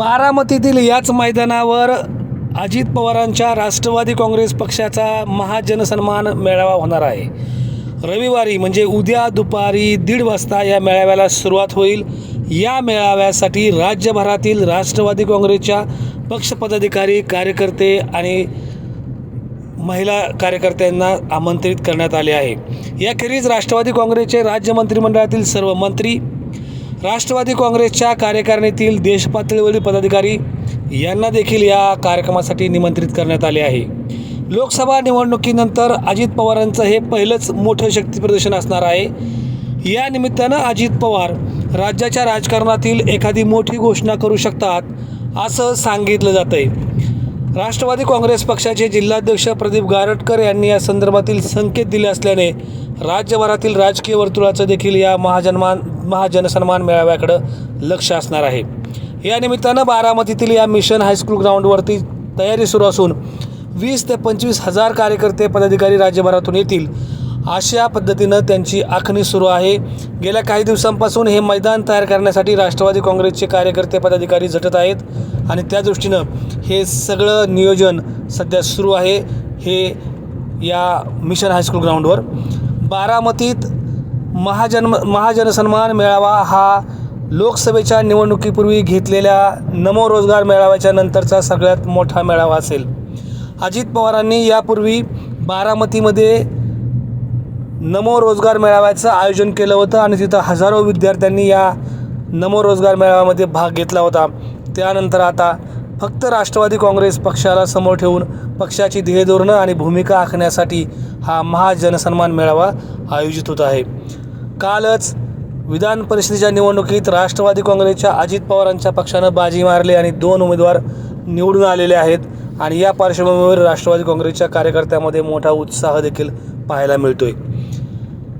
बारामतीतील याच मैदानावर अजित पवारांच्या राष्ट्रवादी काँग्रेस पक्षाचा महाजनसन्मान मेळावा होणार आहे. रविवारी म्हणजे उद्या दुपारी दीड वाजता या मेळाव्याला सुरुवात होईल. या मेळाव्यासाठी राज्यभरातील राष्ट्रवादी काँग्रेसच्या पक्षपदाधिकारी कार्यकर्ते आणि महिला कार्यकर्त्यांना आमंत्रित करण्यात आले आहे. याखेरीज राष्ट्रवादी काँग्रेसचे राज्य मंत्रिमंडळातील सर्व मंत्री राष्ट्रवादी काँग्रेसच्या कार्यकारिणीतील देशपातळीवरील पदाधिकारी यांना देखील या कार्यक्रमासाठी निमंत्रित करण्यात आले आहे. लोकसभा निवडणुकीनंतर अजित पवारांचं हे पहिलंच मोठं शक्तीप्रदर्शन असणार आहे. या निमित्तानं अजित पवार राज्याच्या राजकारणातील एखादी मोठी घोषणा करू शकतात असं सांगितलं जातं आहे राष्ट्रवादी काँग्रेस पक्षाचे जिल्हाध्यक्ष प्रदीप गारटकर यांनी या संदर्भातील संकेत दिले असल्याने राज्यभरातील राजकीय वर्तुळाचं देखील या महाजन्मान महाजनसन्मान मेळाव्याकडं लक्ष असणार आहे. या निमित्तानं बारामतीतील या मिशन हायस्कूल ग्राउंडवरती तयारी सुरू असून वीस ते पंचवीस हजार कार्यकर्ते पदाधिकारी राज्यभरातून येतील अशा पद्धतीनं त्यांची आखणी सुरू आहे. गेल्या काही दिवसांपासून हे मैदान तयार करण्यासाठी राष्ट्रवादी काँग्रेसचे कार्यकर्ते पदाधिकारी झटत आहेत आणि त्या दृष्टीनं हे सगळं नियोजन सध्या सुरू आहे हे या मिशन हायस्कूल ग्राउंडवर. बारामतीत महाजन महाजनसन्मान मेळावा हा लोकसभेच्या निवडणुकीपूर्वी घेतलेल्या नमो रोजगार मेळाव्याच्या नंतरचा सगळ्यात मोठा मेळावा असेल. अजित पवारांनी यापूर्वी बारामतीमध्ये नमो रोजगार मेळाव्याचं आयोजन केलं होतं आणि तिथं हजारो विद्यार्थ्यांनी या नमो रोजगार मेळाव्यामध्ये भाग घेतला होता. त्यानंतर आता फक्त राष्ट्रवादी काँग्रेस पक्षाला समोर ठेवून पक्षाची ध्येयधोरणं आणि भूमिका आखण्यासाठी हा महाजनसन्मान मेळावा आयोजित होत आहे. कालच विधान परिषदेच्या निवडणुकीत राष्ट्रवादी काँग्रेसच्या अजित पवारांच्या पक्षानं बाजी मारली आणि दोन उमेदवार निवडून आलेले आहेत आणि या पार्श्वभूमीवर राष्ट्रवादी काँग्रेसच्या कार्यकर्त्यामध्ये मोठा उत्साह देखील पाहायला मिळतोय.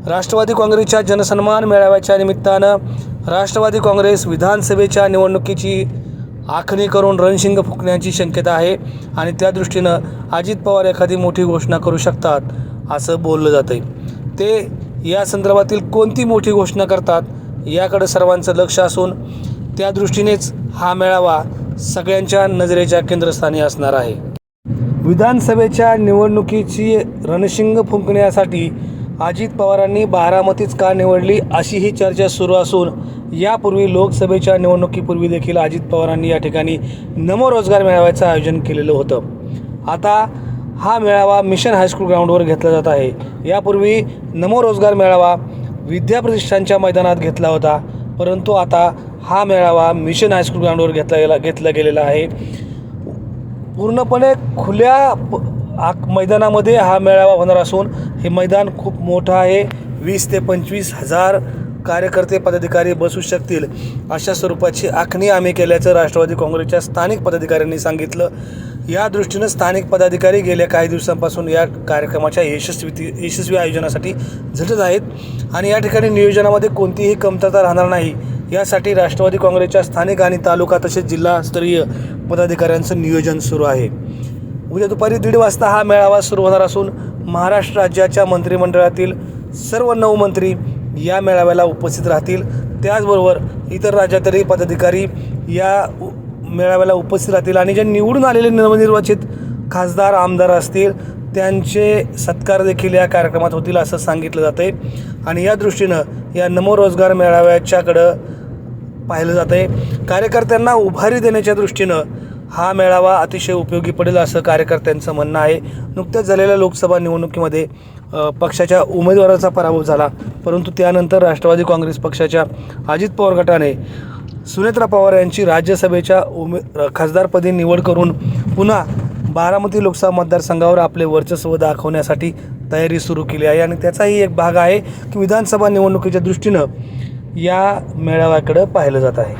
राष्ट्रवादी काँग्रेसच्या जनसन्मान मेळाव्याच्या निमित्तानं राष्ट्रवादी काँग्रेस विधानसभेच्या निवडणुकीची आखणी करून रणशिंग फुकण्याची शक्यता आहे आणि त्या दृष्टीनं अजित पवार एखादी मोठी घोषणा करू शकतात असं बोललं जातं आहे ते या संदर्भातील कोणती मोठी घोषणा करतात याकडे सर्वांचं लक्ष असून त्या दृष्टीनेच हा मेळावा सगळ्यांच्या नजरेच्या केंद्रस्थानी असणार आहे. विधानसभेच्या निवडणुकीची रणशिंग फुंकण्यासाठी अजित पवारांनी बारामतीच का निवडली अशी ही चर्चा सुरू असून यापूर्वी लोकसभेच्या निवडणुकीपूर्वी देखील अजित पवारांनी या ठिकाणी नमो रोजगार मेळाव्याचं आयोजन केलेलं होतं. आता हा मेळावा मिशन हायस्कूल ग्राउंडवर घेतला जात आहे. यापूर्वी नमो रोजगार मेळावा विद्याप्रतिष्ठानच्या मैदानात घेतला होता. परंतु आता हा मेळावा मिशन हायस्कूल ग्राउंडवर घेतला गेला घेतला गेलेला आहे. पूर्णपणे खुल्या प- आक मैदानामध्ये हा मेळावा होणार असून हे मैदान खूप मोठं आहे. वीस ते पंचवीस हजार कार्यकर्ते पदाधिकारी बसू शकतील. अशा स्वरूपाची आखणी आम्ही केल्याचं राष्ट्रवादी काँग्रेसच्या स्थानिक पदाधिकाऱ्यांनी सांगितलं. या दृष्टीनं स्थानिक पदाधिकारी गेल्या काही दिवसांपासून या कार्यक्रमाच्या यशस्वी यशस्वी आयोजनासाठी झटत आहेत आणि या ठिकाणी नियोजनामध्ये कोणतीही कमतरता राहणार नाही. यासाठी राष्ट्रवादी काँग्रेसच्या स्थानिक आणि तालुका तसेच जिल्हास्तरीय पदाधिकाऱ्यांचं नियोजन सुरू आहे. उद्या दुपारी दीड वाजता हा मेळावा सुरू होणार असून महाराष्ट्र राज्याच्या मंत्रिमंडळातील सर्व नऊ मंत्री या मेळाव्याला उपस्थित राहतील. त्याचबरोबर इतर राज्यातही पदाधिकारी या मेळाव्याला उपस्थित राहतील आणि जे निवडून आलेले नवनिर्वाचित खासदार आमदार असतील त्यांचे सत्कार देखील या कार्यक्रमात होतील असं सांगितलं जातं आहे आणि या दृष्टीनं या नमो रोजगार मेळाव्याच्याकडं पाहिलं जातं आहे कार्यकर्त्यांना उभारी देण्याच्या दृष्टीनं हा मेळावा अतिशय उपयोगी पडेल असं कार्यकर्त्यांचं म्हणणं आहे. नुकत्याच झालेल्या लोकसभा निवडणुकीमध्ये पक्षाच्या उमेदवाराचा पराभव झाला. परंतु त्यानंतर राष्ट्रवादी काँग्रेस पक्षाच्या अजित पवार गटाने सुनेत्रा पवार यांची राज्यसभेच्या उमे खासदारपदी निवड करून पुन्हा बारामती लोकसभा मतदारसंघावर आपले वर्चस्व दाखवण्यासाठी तयारी सुरू केली आहे. आणि त्याचाही एक भाग आहे की विधानसभा निवडणुकीच्या दृष्टीनं या मेळाव्याकडं पाहिलं जात आहे.